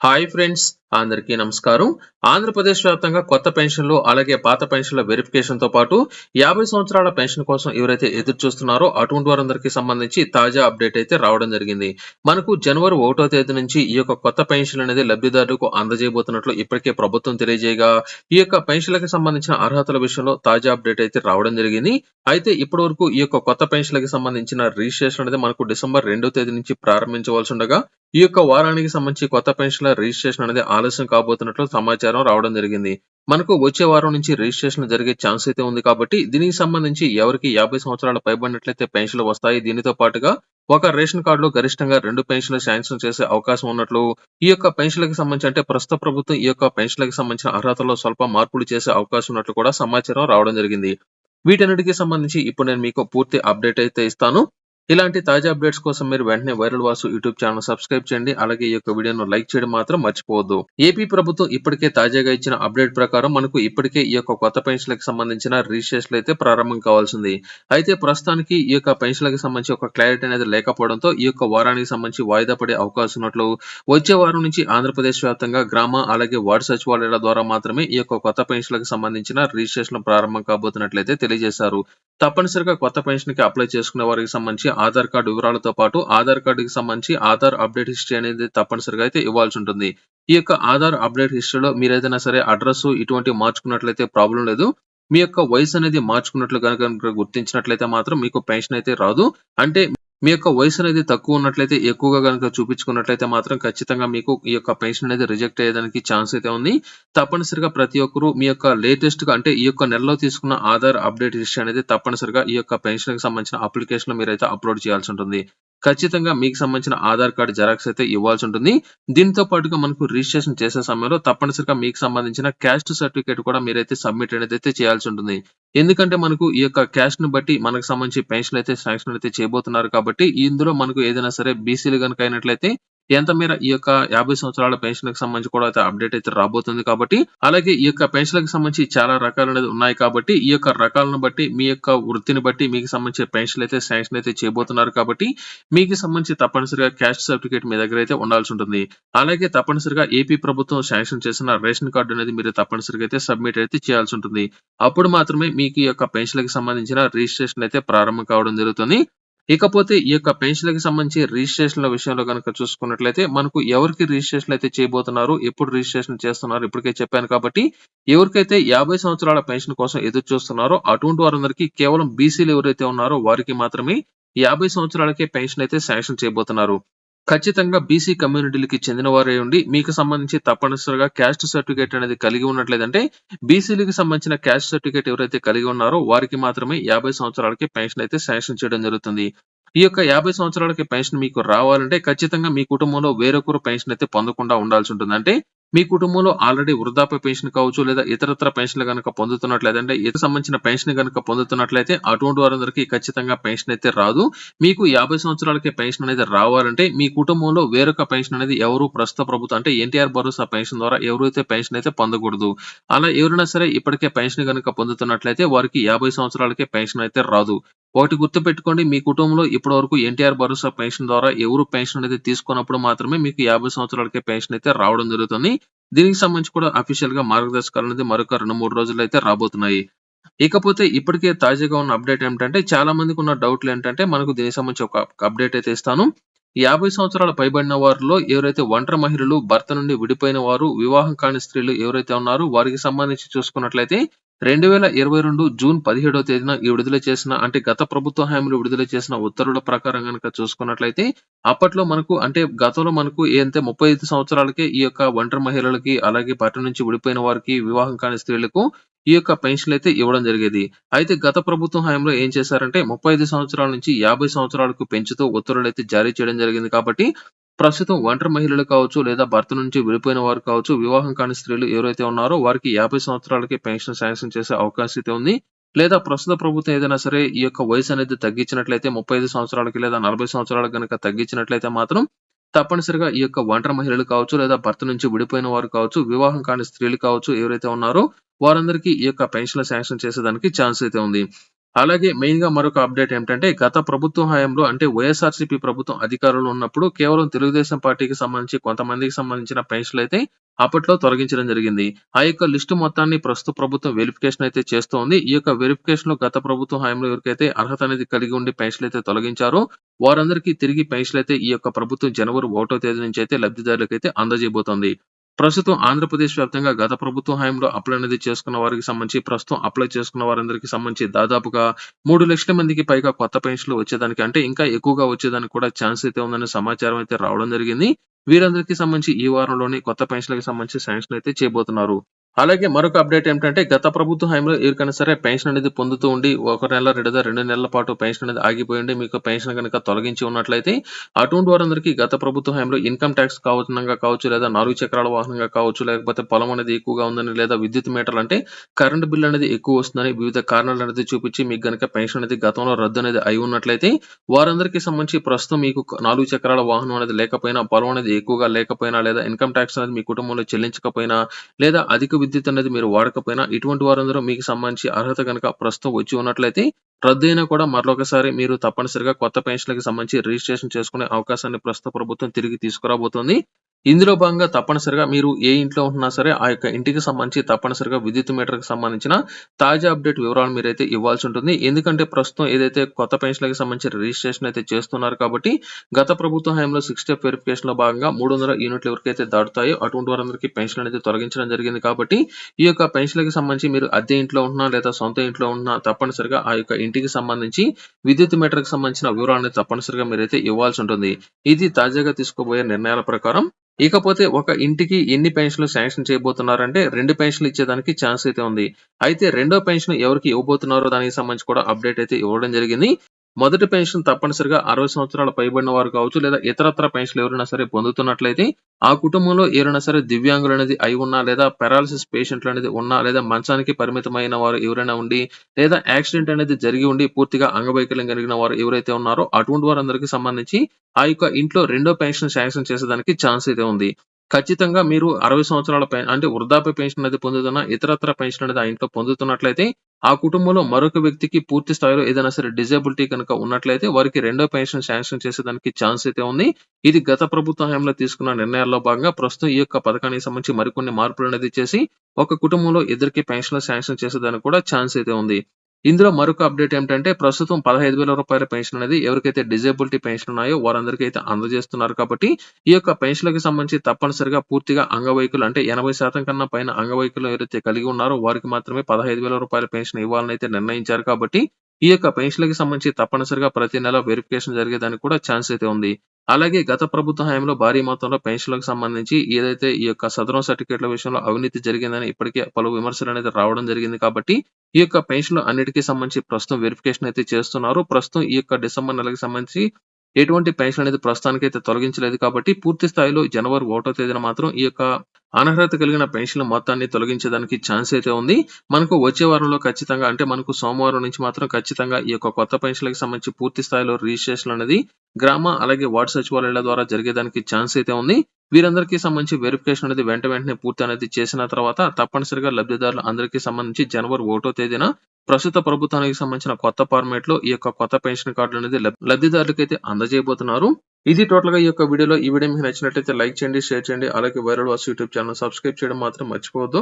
Hi friends అందరికీ నమస్కారం. ఆంధ్రప్రదేశ్ వ్యాప్తంగా కొత్త పెన్షన్లు అలాగే పాత పెన్షన్ల వెరిఫికేషన్తో పాటు యాభై సంవత్సరాల పెన్షన్ కోసం ఎవరైతే ఎదురు చూస్తున్నారో అటువంటి వారందరికీ సంబంధించి తాజా అప్డేట్ అయితే రావడం జరిగింది. మనకు జనవరి ఒకటో తేదీ నుంచి ఈ యొక్క కొత్త పెన్షన్ అనేది లబ్ధిదారులకు అందజేయబోతున్నట్లు ఇప్పటికే ప్రభుత్వం తెలియజేయగా ఈ యొక్క పెన్షన్లకు సంబంధించిన అర్హతల విషయంలో తాజా అప్డేట్ అయితే రావడం జరిగింది. అయితే ఇప్పటి వరకు ఈ యొక్క కొత్త పెన్షన్లకు సంబంధించిన రిజిస్ట్రేషన్ అనేది మనకు డిసెంబర్ రెండో తేదీ నుంచి ప్రారంభించవలసి ఉండగా ఈ యొక్క వారానికి సంబంధించి కొత్త పెన్షన్ల రిజిస్ట్రేషన్ అనేది ఆలస్యం కాబోతున్నట్లు సమాచారం రావడం జరిగింది. మనకు వచ్చే వారం నుంచి రిజిస్ట్రేషన్ జరిగే ఛాన్స్ అయితే ఉంది కాబట్టి దీనికి సంబంధించి ఎవరికి యాభై సంవత్సరాలు పైబడినట్లయితే పెన్షన్లు వస్తాయి. దీనితో పాటుగా ఒక రేషన్ కార్డులో గరిష్టంగా రెండు పెన్షన్లు శాంక్షన్ చేసే అవకాశం ఉన్నట్లు ఈ యొక్క పెన్షన్లకు సంబంధించి అంటే ప్రస్తుత ప్రభుత్వం ఈ యొక్క పెన్షన్లకు సంబంధించిన అర్హతలో స్వల్ప మార్పులు చేసే అవకాశం ఉన్నట్లు కూడా సమాచారం రావడం జరిగింది. వీటన్నిటికీ సంబంధించి ఇప్పుడు నేను మీకు పూర్తి అప్డేట్ అయితే ఇస్తాను. ఇలాంటి తాజా అప్డేట్స్ కోసం మీరు వెంటనే viral Vasu YouTube channel subscribe చేయండి. అలాగే ఈ యొక్క వీడియోను లైక్ చేయడం మాత్రం మర్చిపోవద్దు. ఏపీ ప్రభుత్వం ఇప్పటికే తాజాగా ఇచ్చిన అప్డేట్ ప్రకారం మనకు ఇప్పటికే ఈ యొక్క కొత్త పెన్షన్లకు సంబంధించిన రిజిస్ట్రేషన్ అయితే ప్రారంభం కావాల్సింది. అయితే ప్రస్తుతానికి ఈ యొక్క పెన్షన్లకు సంబంధించి ఒక క్లారిటీ అనేది లేకపోవడంతో ఈ యొక్క వారానికి సంబంధించి వాయిదా పడే అవకాశం ఉన్నట్లు వచ్చే వారం నుంచి ఆంధ్రప్రదేశ్ వ్యాప్తంగా గ్రామ అలాగే వార్డు సచివాలయాల ద్వారా మాత్రమే ఈ యొక్క కొత్త పెన్షన్లకు సంబంధించిన రిజిస్ట్రేషన్ ప్రారంభం కాబోతున్నట్లయితే తెలియజేశారు. తప్పనిసరిగా కొత్త పెన్షన్కి అప్లై చేసుకునే వారికి సంబంధించి ఆధార్ కార్డు వివరాలతో పాటు ఆధార్ కార్డుకి సంబంధించి ఆధార్ అప్డేట్ హిస్టరీ అనేది తప్పనిసరిగా అయితే ఇవ్వాల్సి ఉంటుంది. ఈ యొక్క ఆధార్ అప్డేట్ హిస్టరీలో మీరు ఏదైనా సరే అడ్రస్ ఇటువంటి మార్చుకున్నట్లయితే ప్రాబ్లం లేదు. మీ యొక్క వయసు అనేది మార్చుకున్నట్లు కనుక గుర్తించినట్లయితే మాత్రం మీకు పెన్షన్ అయితే రాదు. అంటే మీ యొక్క వయసు అనేది తక్కువ ఉన్నట్లయితే ఎక్కువగా కనుక చూపించుకున్నట్లయితే మాత్రం ఖచ్చితంగా మీకు ఈ యొక్క పెన్షన్ అనేది రిజెక్ట్ అయ్యేదానికి ఛాన్స్ అయితే ఉంది. తప్పనిసరిగా ప్రతి ఒక్కరు మీ యొక్క లేటెస్ట్గా అంటే ఈ యొక్క నెలలో తీసుకున్న ఆధార్ అప్డేట్ హిస్టరీ అనేది తప్పనిసరిగా ఈ యొక్క పెన్షన్కి సంబంధించిన అప్లికేషన్ మీరైతే అప్లోడ్ చేయాల్సి ఉంటుంది. ఖచ్చితంగా మీకు సంబంధించిన ఆధార్ కార్డు జెరాక్స్ అయితే ఇవ్వాల్సి ఉంటుంది. దీంతో పాటుగా మనకు రిజిస్ట్రేషన్ చేసే సమయంలో తప్పనిసరిగా మీకు సంబంధించిన క్యాస్ట్ సర్టిఫికేట్ కూడా మీరైతే సబ్మిట్ అనేది అయితే చేయాల్సి ఉంటుంది. ఎందుకంటే మనకు ఈ యొక్క క్యాస్ట్ను బట్టి మనకు సంబంధించి పెన్షన్ అయితే శాంక్షన్ అయితే చేయబోతున్నారు కాబట్టి ఇందులో మనకు ఏదైనా సరే బీసీలు కనుక అయినట్లయితే ఎంత మేర ఈ యొక్క యాభై సంవత్సరాల పెన్షన్కి సంబంధించి కూడా అయితే అప్డేట్ అయితే రాబోతుంది కాబట్టి అలాగే ఈ యొక్క పెన్షన్ సంబంధించి చాలా రకాలు అనేది ఉన్నాయి కాబట్టి ఈ యొక్క రకాలను బట్టి మీ యొక్క వృత్తిని బట్టి మీకు సంబంధించిన పెన్షన్ అయితే శాంక్షన్ అయితే చేయబోతున్నారు కాబట్టి మీకు సంబంధించి తప్పనిసరిగా క్యాస్ట్ సర్టిఫికేట్ మీ దగ్గర అయితే ఉండాల్సి ఉంటుంది. అలాగే తప్పనిసరిగా ఏపీ ప్రభుత్వం శాంక్షన్ చేసిన రేషన్ కార్డు అనేది మీరు తప్పనిసరిగా అయితే సబ్మిట్ అయితే చేయాల్సి ఉంటుంది. అప్పుడు మాత్రమే మీకు ఈ యొక్క పెన్షన్లకు సంబంధించిన రిజిస్ట్రేషన్ అయితే ప్రారంభం కావడం జరుగుతుంది. ఇకపోతే ఈ యొక్క పెన్షన్లకు సంబంధించి రిజిస్ట్రేషన్ల విషయంలో కనుక చూసుకున్నట్లయితే మనకు ఎవరికి రిజిస్ట్రేషన్ అయితే చేయబోతున్నారు ఎప్పుడు రిజిస్ట్రేషన్ చేస్తున్నారు ఇప్పటికే చెప్పాను కాబట్టి ఎవరికైతే యాభై సంవత్సరాల పెన్షన్ కోసం ఎదురు చూస్తున్నారో అటువంటి వారందరికీ కేవలం బీసీలు ఎవరైతే ఉన్నారో వారికి మాత్రమే యాభై సంవత్సరాలకే పెన్షన్ అయితే శాంక్షన్ చేయబోతున్నారు. ఖచ్చితంగా బీసీ కమ్యూనిటీలకి చెందిన వారే ఉండి మీకు సంబంధించి తప్పనిసరిగా క్యాస్ట్ సర్టిఫికేట్ అనేది కలిగి ఉన్నట్లేదంటే బీసీలకు సంబంధించిన క్యాస్ట్ సర్టిఫికేట్ ఎవరైతే కలిగి ఉన్నారో వారికి మాత్రమే యాభై సంవత్సరాలకి పెన్షన్ అయితే శాంక్షన్ చేయడం జరుగుతుంది. ఈ యొక్క యాభై సంవత్సరాలకి పెన్షన్ మీకు రావాలంటే ఖచ్చితంగా మీ కుటుంబంలో వేరొకరు పెన్షన్ అయితే పొందకుండా ఉండాల్సి ఉంటుంది. అంటే మీ కుటుంబంలో ఆల్రెడీ వృద్ధాప్య పెన్షన్ కావచ్చు లేదా ఇతరత్ర పెన్షన్లు కనుక పొందుతున్నట్లయితే ఇతర సంబంధించిన పెన్షన్ కనుక పొందుతున్నట్లయితే అటువంటి వారందరికీ ఖచ్చితంగా పెన్షన్ అయితే రాదు. మీకు యాభై సంవత్సరాలకే పెన్షన్ అనేది రావాలంటే మీ కుటుంబంలో వేరొక పెన్షన్ అనేది ఎవరు ప్రస్తుత ప్రభుత్వం అంటే ఎన్టీఆర్ భరోసా పెన్షన్ ద్వారా ఎవరైతే పెన్షన్ అయితే పొందకూడదు. అలా ఎవరైనా సరే ఇప్పటికే పెన్షన్ కనుక పొందుతున్నట్లయితే వారికి యాభై సంవత్సరాలకే పెన్షన్ అయితే రాదు. ఒకటి గుర్తుపెట్టుకోండి మీ కుటుంబంలో ఇప్పటి వరకు ఎన్టీఆర్ భరోసా పెన్షన్ ద్వారా ఎవరు పెన్షన్ అనేది తీసుకున్నప్పుడు మాత్రమే మీకు యాభై సంవత్సరాలకే పెన్షన్ అయితే రావడం జరుగుతుంది. దీనికి సంబంధించి కూడా అఫీషియల్గా మార్గదర్శకాలు అనేది మరొక రెండు మూడు రోజులు అయితే రాబోతున్నాయి. ఇకపోతే ఇప్పటికే తాజాగా ఉన్న అప్డేట్ ఏంటంటే చాలా మందికి ఉన్న డౌట్లు ఏంటంటే మనకు దీనికి సంబంధించి ఒక అప్డేట్ అయితే ఇస్తాను. యాభై సంవత్సరాల పైబడిన వారిలో ఎవరైతే ఒంటరి మహిళలు భర్త నుండి విడిపోయిన వారు వివాహం కాని స్త్రీలు ఎవరైతే ఉన్నారో వారికి సంబంధించి చూసుకున్నట్లయితే రెండు వేల ఇరవై రెండు జూన్ పదిహేడవ తేదీన ఈ విడుదల చేసిన అంటే గత ప్రభుత్వ హామీలు విడుదల చేసిన ఉత్తర్వుల ప్రకారం కనుక చూసుకున్నట్లయితే అప్పట్లో మనకు అంటే గతంలో మనకు ఏంటంటే ముప్పై ఐదు సంవత్సరాలకే ఈ యొక్క ఒంటరి మహిళలకి అలాగే పట్టణ నుంచి విడిపోయిన వారికి వివాహం కాని స్త్రీలకు ఈ యొక్క పెన్షన్ అయితే ఇవ్వడం జరిగేది. అయితే గత ప్రభుత్వం హయాంలో ఏం చేశారంటే ముప్పై ఐదు సంవత్సరాల నుంచి యాభై సంవత్సరాలకు పెంచుతూ ఉత్తర్వులు అయితే జారీ చేయడం జరిగింది కాబట్టి ప్రస్తుతం ఒంటరి మహిళలు కావచ్చు లేదా భర్త నుంచి విడిపోయిన వారు కావచ్చు వివాహం కాని స్త్రీలు ఎవరైతే ఉన్నారో వారికి యాభై సంవత్సరాలకి పెన్షన్ శాంక్షన్ చేసే అవకాశం అయితే ఉంది. లేదా ప్రస్తుత ప్రభుత్వం ఏదైనా సరే ఈ యొక్క వయసు అనేది తగ్గించినట్లయితే ముప్పై ఐదు సంవత్సరాలకి లేదా నలభై సంవత్సరాలకు కనుక తగ్గించినట్లయితే మాత్రం తప్పనిసరిగా ఈ యొక్క ఒంటరి మహిళలు కావచ్చు లేదా భర్త నుంచి విడిపోయిన వారు కావచ్చు వివాహం కాని స్త్రీలు కావచ్చు ఎవరైతే ఉన్నారో వారందరికీ ఈ యొక్క పెన్షన్లు శాంక్షన్ చేసేదానికి ఛాన్స్ అయితే ఉంది. అలాగే మెయిన్గా మరొక అప్డేట్ ఏంటంటే గత ప్రభుత్వం హయాంలో అంటే వైఎస్ఆర్సీపీ ప్రభుత్వం అధికారంలో ఉన్నప్పుడు కేవలం తెలుగుదేశం పార్టీకి సంబంధించి కొంతమందికి సంబంధించిన పెన్షన్లు అయితే అప్పట్లో తొలగించడం జరిగింది. ఆ యొక్క లిస్టు మొత్తాన్ని ప్రస్తుత ప్రభుత్వం వెరిఫికేషన్ అయితే చేస్తోంది. ఈ యొక్క వెరిఫికేషన్లో గత ప్రభుత్వం హయాంలో ఎవరికైతే అర్హత అనేది కలిగి ఉండి పెన్షన్లు అయితే తొలగించారో వారందరికీ తిరిగి పెన్షన్లు అయితే ఈ యొక్క ప్రభుత్వం జనవరి ఒకటో తేదీ నుంచి అయితే లబ్ధిదారులకు అయితే అందజేయబోతోంది. ప్రస్తుతం ఆంధ్రప్రదేశ్ వ్యాప్తంగా గత ప్రభుత్వ హయాంలో అప్లై అనేది చేసుకున్న వారికి సంబంధించి ప్రస్తుతం అప్లై చేసుకున్న వారందరికీ సంబంధించి దాదాపుగా మూడు లక్షల మందికి పైగా కొత్త పెన్షన్లు వచ్చేదానికి అంటే ఇంకా ఎక్కువగా వచ్చేదానికి కూడా ఛాన్స్ అయితే ఉందనే సమాచారం అయితే రావడం జరిగింది. వీరందరికీ సంబంధించి ఈ వారంలోనే కొత్త పెన్షన్లకు సంబంధించి శాంక్షన్ అయితే చేయబోతున్నారు. అలాగే మరొక అప్డేట్ ఏంటంటే గత ప్రభుత్వ హయాంలో ఎవరికైనా సరే పెన్షన్ అనేది పొందుతూ ఉండి ఒక నెల లేదా రెండు నెలల పాటు పెన్షన్ అనేది ఆగిపోయి ఉండి మీకు పెన్షన్ కనుక తొలగించి ఉన్నట్లయితే అటువంటి వారందరికీ గత ప్రభుత్వ హయాంలో ఇన్కమ్ ట్యాక్స్ కావచ్చునంగా కావచ్చు లేదా నాలుగు చక్రాల వాహనంగా కావచ్చు లేకపోతే పొలం అనేది ఎక్కువగా ఉందని లేదా విద్యుత్ మీటర్లు అంటే కరెంట్ బిల్ అనేది ఎక్కువ వస్తుందని వివిధ కారణాలు అనేది చూపించి మీకు గనక పెన్షన్ అనేది గతంలో రద్దు అనేది అయి ఉన్నట్లయితే వారందరికీ సంబంధించి ప్రస్తుతం మీకు నాలుగు చక్రాల వాహనం అనేది లేకపోయినా పొలం అనేది ఎక్కువగా లేకపోయినా లేదా ఇన్కమ్ ట్యాక్స్ అనేది మీ కుటుంబంలో చెల్లించకపోయినా లేదా అధిక విద్యుత్ అనేది మీరు వాడకపోయినా ఇటువంటి వారందరూ మీకు సంబంధించి అర్హత కనుక ప్రస్తుతం వచ్చి ఉన్నట్లయితే రద్దయినా కూడా మరొకసారి మీరు తప్పనిసరిగా కొత్త పెన్షన్లకు సంబంధించి రిజిస్ట్రేషన్ చేసుకునే అవకాశాన్ని ప్రస్తుత ప్రభుత్వం తిరిగి తీసుకురాబోతోంది. ఇందులో భాగంగా తప్పనిసరిగా మీరు ఏ ఇంట్లో ఉంటున్నా సరే ఆ యొక్క ఇంటికి సంబంధించి తప్పనిసరిగా విద్యుత్ మీటర్కి సంబంధించిన తాజా అప్డేట్ వివరాలు మీరైతే ఇవ్వాల్సి ఉంటుంది. ఎందుకంటే ప్రస్తుతం ఏదైతే కొత్త పెన్షన్లకు సంబంధించిన రిజిస్ట్రేషన్ అయితే చేస్తున్నారు కాబట్టి గత ప్రభుత్వ హయాంలో సిక్స్ స్టెప్ వెరిఫికేషన్లో భాగంగా మూడు వందల యూనిట్లు ఎవరికైతే దాటుతాయో అటువంటి వారందరికీ పెన్షన్ అనేది తొలగించడం జరిగింది కాబట్టి ఈ యొక్క పెన్షన్లకు సంబంధించి మీరు అద్దె ఇంట్లో ఉన్నా లేదా సొంత ఇంట్లో ఉన్నా తప్పనిసరిగా ఆ యొక్క ఇంటికి సంబంధించి విద్యుత్ మీటర్కి సంబంధించిన వివరాలను తప్పనిసరిగా మీరైతే ఇవ్వాల్సి ఉంటుంది. ఇది తాజాగా తీసుకోబోయే నిర్ణయాల ప్రకారం ఇకపోతే ఒక ఇంటికి ఎన్ని పెన్షన్లు శాంక్షన్ చేయబోతున్నారంటే రెండు పెన్షన్లు ఇచ్చేదానికి ఛాన్స్ అయితే ఉంది. అయితే రెండో పెన్షన్ ఎవరికి ఇవ్వబోతున్నారో దానికి సంబంధించి కూడా అప్డేట్ అయితే ఇవ్వడం జరిగింది. మొదటి పెన్షన్ తప్పనిసరిగా అరవై సంవత్సరాల పైబడిన వారు కావచ్చు లేదా ఇతరత్ర పెన్షన్లు ఎవరైనా సరే పొందుతున్నట్లయితే ఆ కుటుంబంలో ఎవరైనా సరే దివ్యాంగులు అనేది అయి ఉన్నా లేదా పెరాలసిస్ పేషెంట్లు అనేది ఉన్నా లేదా మంచానికి పరిమితమైన వారు ఎవరైనా ఉండి లేదా యాక్సిడెంట్ అనేది జరిగి ఉండి పూర్తిగా అంగవైకల్యం కలిగిన వారు ఎవరైతే ఉన్నారో అటువంటి వారందరికీ సంబంధించి ఆ యొక్క ఇంట్లో రెండో పెన్షన్ శాంక్షన్ చేసేదానికి ఛాన్స్ అయితే ఉంది. ఖచ్చితంగా మీరు అరవై సంవత్సరాల అంటే వృద్ధాప్య పెన్షన్ అనేది పొందుతున్న ఇతరత్ర పెన్షన్ అనేది ఆ ఇంట్లో పొందుతున్నట్లయితే ఆ కుటుంబంలో మరొక వ్యక్తికి పూర్తి స్థాయిలో ఏదైనా సరే డిజేబిలిటీ కనుక ఉన్నట్లయితే వారికి రెండో పెన్షన్ శాంక్షన్ చేసేదానికి ఛాన్స్ అయితే ఉంది. ఇది గత ప్రభుత్వ హయాంలో తీసుకున్న నిర్ణయాల్లో భాగంగా ప్రస్తుతం ఈ యొక్క పథకానికి సంబంధించి మరికొన్ని మార్పులు అనేది చేసి ఒక కుటుంబంలో ఇద్దరికి పెన్షన్ శాంక్షన్ చేసేదానికి కూడా ఛాన్స్ అయితే ఉంది. ఇందులో మరొక అప్డేట్ ఏంటంటే ప్రస్తుతం పదహైదు వేల రూపాయల పెన్షన్ అనేది ఎవరికైతే డిజేబిలిటీ పెన్షన్ ఉన్నాయో వారందరికీ అయితే అందజేస్తున్నారు కాబట్టి ఈ యొక్క పెన్షన్లకు సంబంధించి తప్పనిసరిగా పూర్తిగా అంగవైకులు అంటే ఎనభై శాతం కన్నా పైన అంగవైకులు ఎవరైతే కలిగి ఉన్నారో వారికి మాత్రమే పదహైదు వేల రూపాయల పెన్షన్ ఇవ్వాలని అయితే నిర్ణయించారు కాబట్టి ఈ యొక్క పెన్షన్లకు సంబంధించి తప్పనిసరిగా ప్రతి నెల వెరిఫికేషన్ జరిగేదానికి కూడా ఛాన్స్ అయితే ఉంది. అలాగే గత ప్రభుత్వ హయాంలో భారీ మొత్తంలో పెన్షన్లకు సంబంధించి ఏదైతే ఈ యొక్క సదరం సర్టిఫికేట్ల విషయంలో అవినీతి జరిగిందని ఇప్పటికే పలు విమర్శలు అనేది రావడం జరిగింది కాబట్టి ఈ యొక్క పెన్షన్లు అన్నిటికీ సంబంధించి ప్రస్తుతం వెరిఫికేషన్ అయితే చేస్తున్నారు. ప్రస్తుతం ఈ యొక్క డిసెంబర్ నెలకు సంబంధించి ఎటువంటి పెన్షన్ అనేది ప్రస్తుతానికి అయితే తొలగించలేదు కాబట్టి పూర్తి స్థాయిలో జనవరి ఒకటో తేదీన మాత్రం ఈ యొక్క అనర్హత కలిగిన పెన్షన్ మొత్తాన్ని తొలగించడానికి ఛాన్స్ అయితే ఉంది. మనకు వచ్చే వారంలో ఖచ్చితంగా అంటే మనకు సోమవారం నుంచి మాత్రం ఖచ్చితంగా ఈ యొక్క కొత్త పెన్షన్లకు సంబంధించి పూర్తి స్థాయిలో రిజిస్ట్రేషన్ అనేది గ్రామ అలాగే వార్డు సచివాలయాల ద్వారా జరిగేదానికి ఛాన్స్ అయితే ఉంది. వీరందరికీ సంబంధించి వెరిఫికేషన్ అనేది వెంట వెంటనే పూర్తి అనేది చేసిన తర్వాత తప్పనిసరిగా లబ్ధిదారులు అందరికీ సంబంధించి జనవరి ఒకటో తేదీన ప్రస్తుత ప్రభుత్వానికి సంబంధించిన కొత్త ఫార్మేట్లో ఈ యొక్క కొత్త పెన్షన్ కార్డు అనేది లబ్ధిదారులకు అయితే అందజేయబోతున్నారు. ఇది టోటల్గా ఈ యొక్క వీడియోలో ఈ వీడియో మీకు నచ్చినట్లయితే లైక్ చేయండి షేర్ చేయండి. అలాగే viral Vasu YouTube channel subscribe చేయడం మాత్రం మర్చిపోవద్దు.